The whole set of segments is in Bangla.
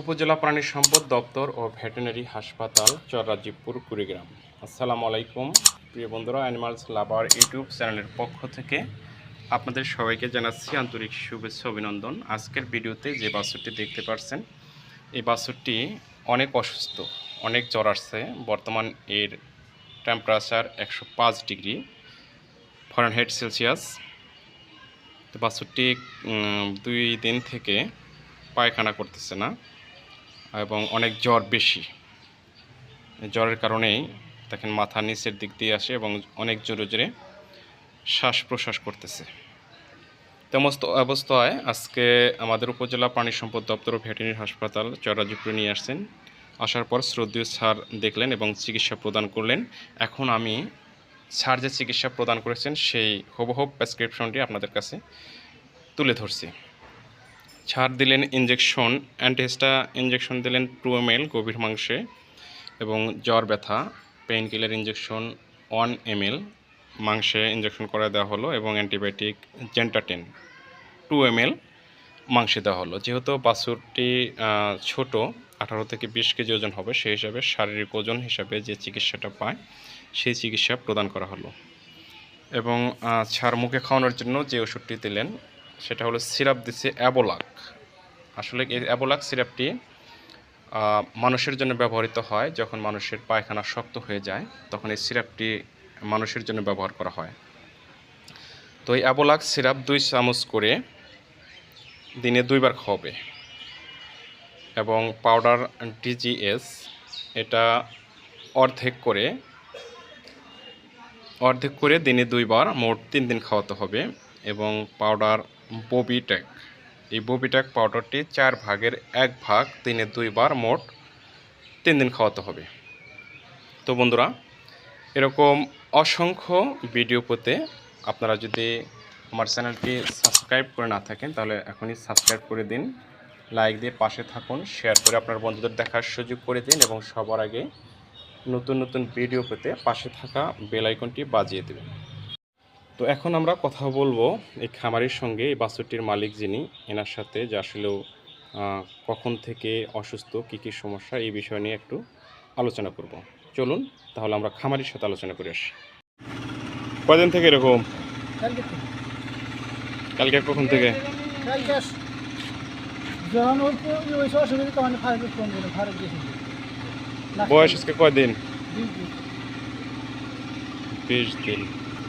উপজেলা প্রাণী সম্পদ দপ্তর ও ভেটেরিনারি হাসপাতাল, চররাজীবপুর, কুড়িগ্রাম। আসসালামু আলাইকুম। প্রিয় বন্ধুরা অ্যানিমালস লাভার ইউটিউব চ্যানেলের পক্ষ থেকে আপনাদের সবাইকে জানাচ্ছি আন্তরিক শুভেচ্ছা, অভিনন্দন। আজকের ভিডিওতে যে বাছুরটি দেখতে পাচ্ছেন এই বাছুরটি অনেক অসুস্থ, অনেক জ্বর আসছে। বর্তমান এর টেম্পারেচার একশো পাঁচ ডিগ্রি ফরেনহাইট সেলসিয়াস তো বাছুরটি দুই দিন থেকে পায়খানা করতেছে না। এবং অনেক জ্বর বেশি। জ্বরের কারণেই দেখেন মাথা নিচের দিক দিয়ে আসে এবং অনেক জোরে জোরে শ্বাস প্রশ্বাস করতেছে। তেমস্ত অবস্থায় আজকে আমাদের উপজেলা প্রাণী সম্পদ দপ্তর ভেটেরিনারি হাসপাতাল চরাজিপুরে নিয়ে আসছেন। আসার পর শ্রদ্ধীয় স্যার দেখলেন এবং চিকিৎসা প্রদান করলেন। এখন আমি স্যার যে চিকিৎসা প্রদান করেছেন সেই হুবহুব প্রেসক্রিপশনটি আপনাদের কাছে তুলে ধরছি। ছাড় দিলেন ইঞ্জেকশন অ্যান্টিহিস্টা ইঞ্জেকশন দিলেন টু এম এল গভীর মাংসে এবং জ্বর ব্যথা painkiller injection one M L মাংসে ইঞ্জেকশন করে দেওয়া হলো এবং অ্যান্টিবায়োটিক জেন্টাটেন টু এম এল মাংসে দেওয়া হলো। যেহেতু বাছুরটি ছোট, আঠারো থেকে বিশ কেজি ওজন হবে, সেই হিসাবে শারীরিক ওজন হিসাবে যে চিকিৎসাটা পায়, সেই চিকিৎসা প্রদান করা হলো। এবং ছাড় মুখে খাওয়ানোর জন্য যে ওষুধটি দিলেন সেটা হলো সিরাপ দিচ্ছে অ্যাবোলাক। আসলে এই অ্যাবোলাক সিরাপটি মানুষের জন্য ব্যবহৃত হয় যখন মানুষের পায়খানা শক্ত হয়ে যায়, তখন এই সিরাপটি মানুষের জন্য ব্যবহার করা হয়। তো এই অ্যাবোলাক সিরাপ দুই চামচ করে দিনে দুইবার খাওয়াবে এবং পাউডার ডিজিএস এটা অর্ধেক করে অর্ধেক করে দিনে দুইবার মোট তিন দিন খাওয়াতে হবে। এবং পাউডার ববিট্যাক এই ববিট্যাক পাউডারটি চার ভাগের এক ভাগ, দিনে দুইবার মোট তিন দিন খাওয়াতে হবে। তো বন্ধুরা, এরকম অসংখ্য ভিডিও পেতে আপনারা যদি আমার চ্যানেলটি সাবস্ক্রাইব করে না থাকেন, তাহলে এখনই সাবস্ক্রাইব করে দিন। লাইক দিয়ে পাশে থাকুন শেয়ার করে আপনার বন্ধুদের দেখার সুযোগ করে দিন এবং সবার আগে নতুন নতুন ভিডিও পেতে পাশে থাকা বেল আইকনটি বাজিয়ে দেবেন। তো এখন আমরা কথা বলব এই খামারের সঙ্গে এই বাছুরটির মালিক যিনি এনার সাথে যে আসলেও কখন থেকে অসুস্থ কী কী সমস্যা এই বিষয় নিয়ে একটু আলোচনা করব। চলুন তাহলে আমরা খামারির সাথে আলোচনা করে আসি। কদিন থেকে এরকম? কালকে। কখন থেকে? বয়স আজকে কয়দিন? দিন দিন। বিশ দিন।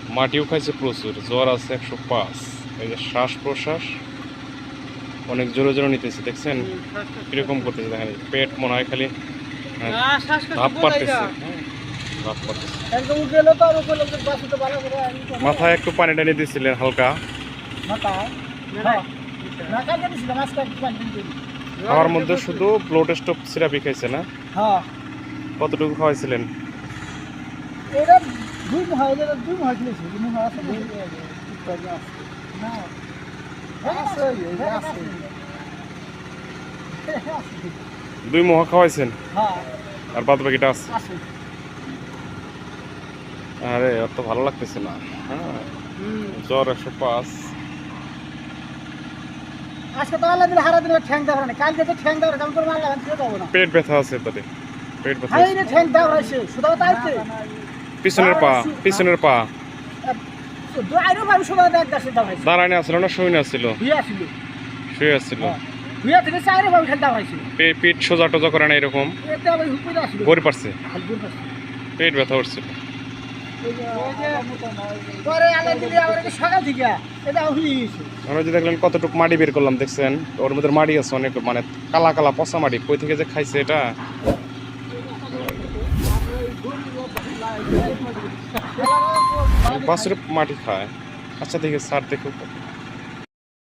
মাটিও খাইছে প্রচুর জ্বর আছে একশো পাঁচ। এই যে শ্বাস প্রশ্বাস অনেক জোরে জোরে নিতেছে দেখছেন? কীরকম করতেছে দেখেন পেট মনে হয় খালি হ্যাঁ, ভাব পারতেছে হ্যাঁ, ভাব পারতেছে মাথায় একটু পানি টানি দিয়েছিলেন হালকা? হ্যাঁ। খাওয়ার মধ্যে শুধু ব্লোড স্টপ সিরাপি খাইছে না? হ্যাঁ। কতটুকু খাওয়াইছিলেন? দুই মুহা, এটা দুই মুহা খেয়েছি। দুই মুহা আছে না? আছে, আছে। আছে। দুই মহা খাওয়াইছেন হ্যাঁ, আর বাদ বাকিটা আছে আছে। আরে অত ভালো লাগতেছে না হ্যাঁ। জ্বর একশো পাঁচ আজকে তো আল্লাহ দিলে হারা দিলে ঠ্যাং দেওয়া না কালকে তো ঠ্যাং দেওয়ার কাম করে মারলাম না পেট ব্যথা আছে তাতে পেট ব্যথা আছে। ঠ্যাং দেওয়া হয়েছে শুধু তাইতে পিছনের পা পিছনের পা। হয়েছে দাঁড়ানি আসছিল না, শুয়ে আসছিল শুয়ে আসছিল পেট সোজা টোজা করে না এরকম? গড়ি পারছে? পেট ব্যথা উঠছিল দেখলেন কতটুকু মাটি বের করলাম, দেখছেন? ওর মধ্যে মাটি আছে অনেক মানে কালা কালা পচা মাটি কই থেকে যে খাইছে এটা? বাসুর মাটি খায়। আচ্ছা দেখে স্যার দেখে